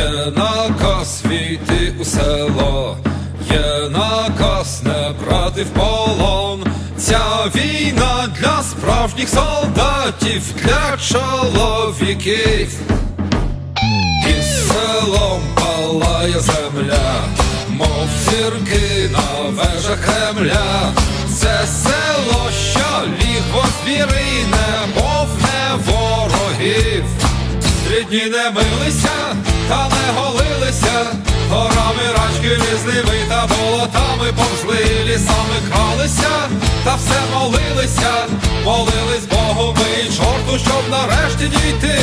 Є наказ війти у село, є наказ не брати в полон. Ця війна для справжніх солдатів, для чоловіків. І селом палає земля, мов зірки на вежах Кремля. Це село, що ліг звіри, не ворогів. Три дні не милися, та не голилися, горами рачки лізли та болотами повзли, лісами кралися, та все молилися, молились Богу ми й чорту, щоб нарешті дійти.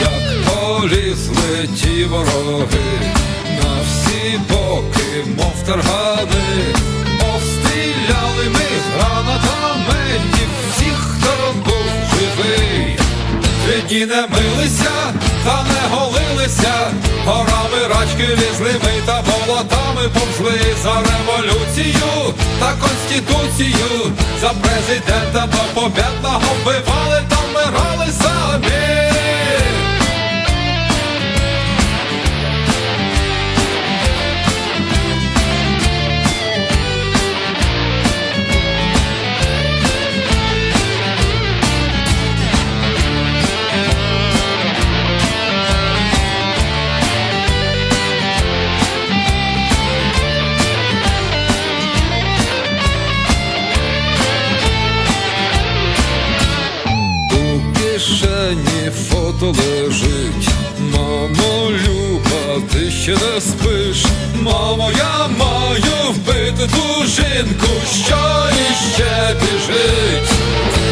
Як полізли ті вороги на всі боки, мов таргани, постріляли ми гранатами, і всіх, хто був живий. Три дні не милися, та не голилися, горами рачки лізлими та болотами повшли за революцію та конституцію, за президента до побєдного вбивали та вмирали кишені фото лежить, мамо, люба, ти ще не спиш. Мамо, я маю вбити ту жінку, що іще біжить.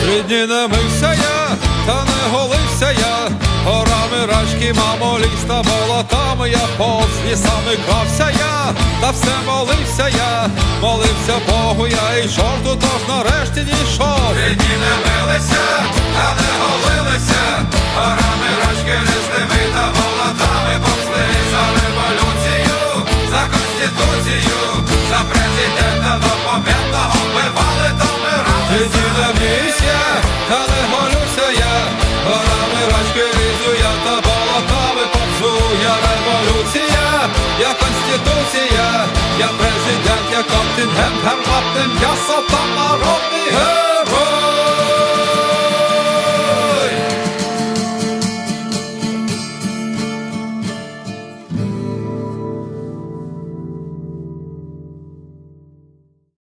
Три дні не мився я, та не голився я. Горами рачки, мамо, ліс та болотами я повз лісами клався я, та все молився я, молився Богу я і чорту, тож нарешті дійшов. Три не милися, та не Jasata